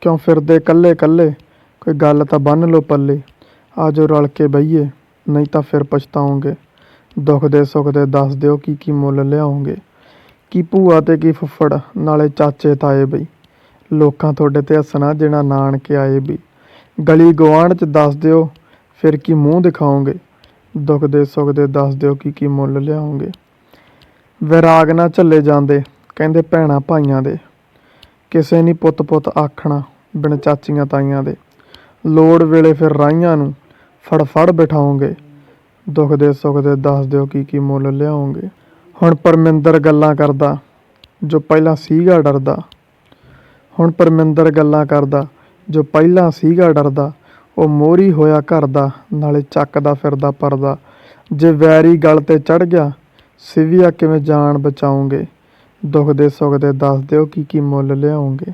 ਕਿਉਂ ਫਿਰਦੇ ਕੱਲੇ ਕੱਲੇ? ਕੋਈ ਗੱਲ ਤਾਂ ਬੰਨ ਲਓ ਪੱਲੇ। ਆਜੋ ਰਲ ਕੇ ਬਈਏ, ਨਹੀਂ ਤਾਂ ਫਿਰ ਪਛਤਾਓਗੇ। ਦੁੱਖ ਦੇ ਸੁੱਖ ਦੇ ਦੱਸ ਦਿਓ ਕੀ ਕੀ ਮੁੱਲ ਲਿਆਓਗੇ। ਕੀ ਭੂਆ ਤੇ ਕੀ ਫੁੱਫੜ, ਨਾਲੇ ਚਾਚੇ ਤਾਏ ਬਈ। ਲੋਕਾਂ ਤੁਹਾਡੇ ਤੇ ਹੱਸਣਾ ਜਿਹੜਾ ਨਾਨਕੇ ਆਏ ਵੀ ਗਲੀ ਗਵਾਂਢ ਚ ਦੱਸ ਦਿਓ, ਫਿਰ ਕੀ ਮੂੰਹ ਦਿਖਾਓਗੇ? ਦੁੱਖ ਦੇ ਸੁੱਖ ਦੇ ਦੱਸ ਦਿਓ ਕੀ ਕੀ ਮੁੱਲ ਲਿਆਓਗੇ। ਵਿਰਾਗ ਨਾ ਝੱਲੇ ਜਾਂਦੇ, ਕਹਿੰਦੇ ਭੈਣਾ ਭਾਈਆਂ ਦੇ। ਕਿਸੇ ਨਹੀਂ ਪੁੱਤ ਪੁੱਤ ਆਖਣਾ ਬਿਨ ਚਾਚੀਆਂ ਤਾਈਆਂ ਦੇ। ਲੋੜ ਵੇਲੇ ਫਿਰ ਰਾਈਆਂ ਨੂੰ ਫੜ ਫੜ ਬਿਠਾਓਗੇ ਦੁੱਖ ਦੇ ਸੁੱਖ ਦੇ ਦੱਸ ਦਿਓ ਕੀ ਕੀ ਮੁੱਲ ਲਿਆਓਗੇ ਹੁਣ ਪਰਮਿੰਦਰ ਗੱਲਾਂ ਕਰਦਾ, ਜੋ ਪਹਿਲਾਂ ਸੀਗਾ ਡਰਦਾ। ਹੁਣ ਪਰਮਿੰਦਰ ਗੱਲਾਂ ਕਰਦਾ, ਜੋ ਪਹਿਲਾਂ ਸੀਗਾ ਡਰਦਾ, ਉਹ ਮੋਰੀ ਹੋਇਆ ਘਰ ਦਾ ਨਾਲੇ ਚੱਕਦਾ ਫਿਰਦਾ ਪਰਦਾ। ਜੇ ਵੈਰੀ ਗਲ ਤੇ ਚੜ ਗਿਆ, ਸਿਵਿਆ ਕਿਵੇਂ ਜਾਨ ਬਚਾਉਂਗੇ? ਦੁੱਖ ਦੇ ਸੁੱਖ ਦੇ ਦੱਸ ਦਿਓ ਕੀ ਕੀ ਮੁੱਲ ਲਿਆਉਂਗੇ।